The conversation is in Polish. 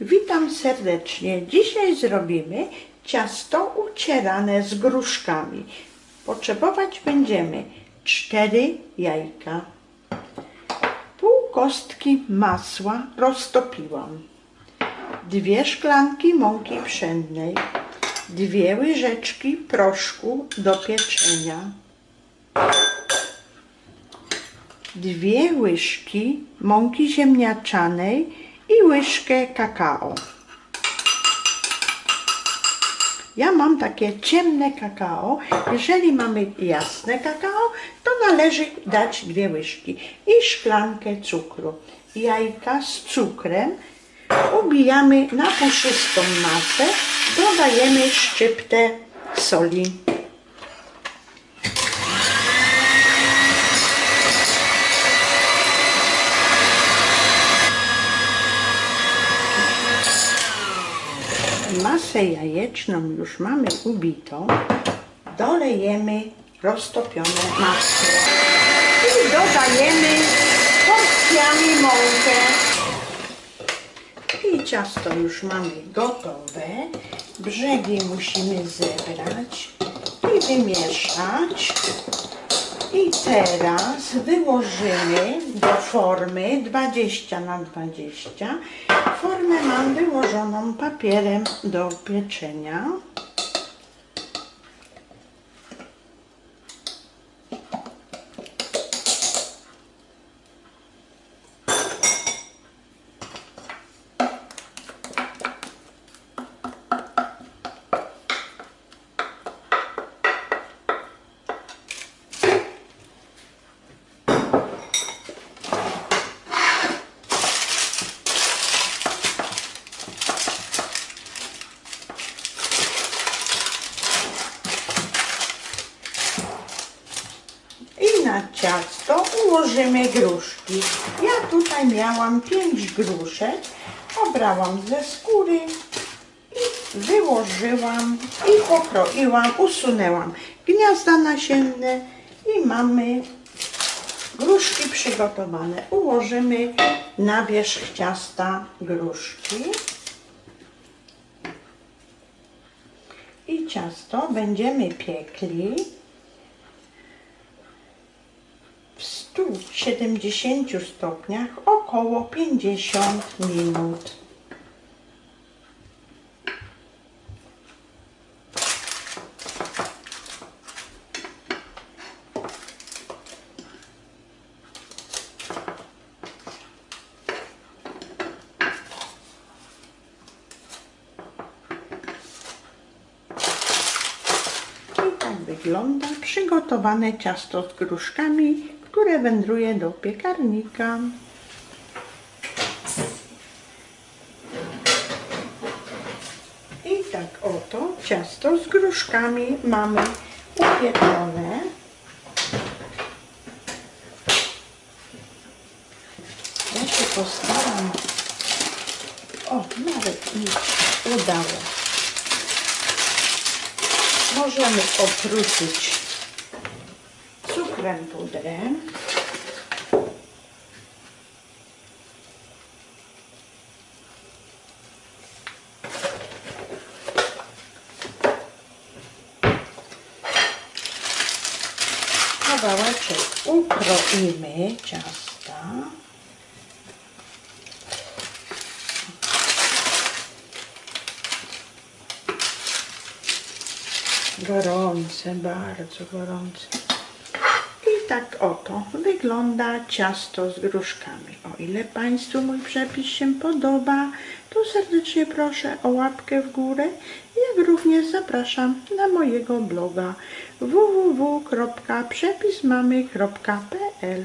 Witam serdecznie. Dzisiaj zrobimy ciasto ucierane z gruszkami. Potrzebować będziemy 4 jajka, pół kostki masła roztopiłam, dwie szklanki mąki pszennej, dwie łyżeczki proszku do pieczenia, dwie łyżki mąki ziemniaczanej i łyżkę kakao. Ja mam takie ciemne kakao. Jeżeli mamy jasne kakao, to należy dać dwie łyżki i szklankę cukru. Jajka z cukrem ubijamy na puszystą masę, dodajemy szczyptę soli. Masę jajeczną już mamy ubitą. Dolejemy roztopione masło. I dodajemy porcjami mąkę. I ciasto już mamy gotowe. Brzegi musimy zebrać i wymieszać. I teraz wyłożymy do formy 20 na 20. Formę mam wyłożoną papierem do pieczenia. I na ciasto ułożymy gruszki. Ja tutaj miałam 5 gruszek. Obrałam ze skóry i wyłożyłam i pokroiłam, usunęłam gniazda nasienne i mamy gruszki przygotowane. Ułożymy na wierzch ciasta gruszki. I ciasto będziemy piekli w 170 stopniach około 50 minut. Tak wygląda przygotowane ciasto z gruszkami, które wędruje do piekarnika. I tak oto ciasto z gruszkami mamy upieczone. Ja się postaram. O, nawet mi udało. Możemy oprócić cukrem pudrem. Kawałeczek ukroimy ciasta. Gorące, bardzo gorące. Tak oto wygląda ciasto z gruszkami. O ile Państwu mój przepis się podoba, to serdecznie proszę o łapkę w górę, jak również zapraszam na mojego bloga www.przepismamy.pl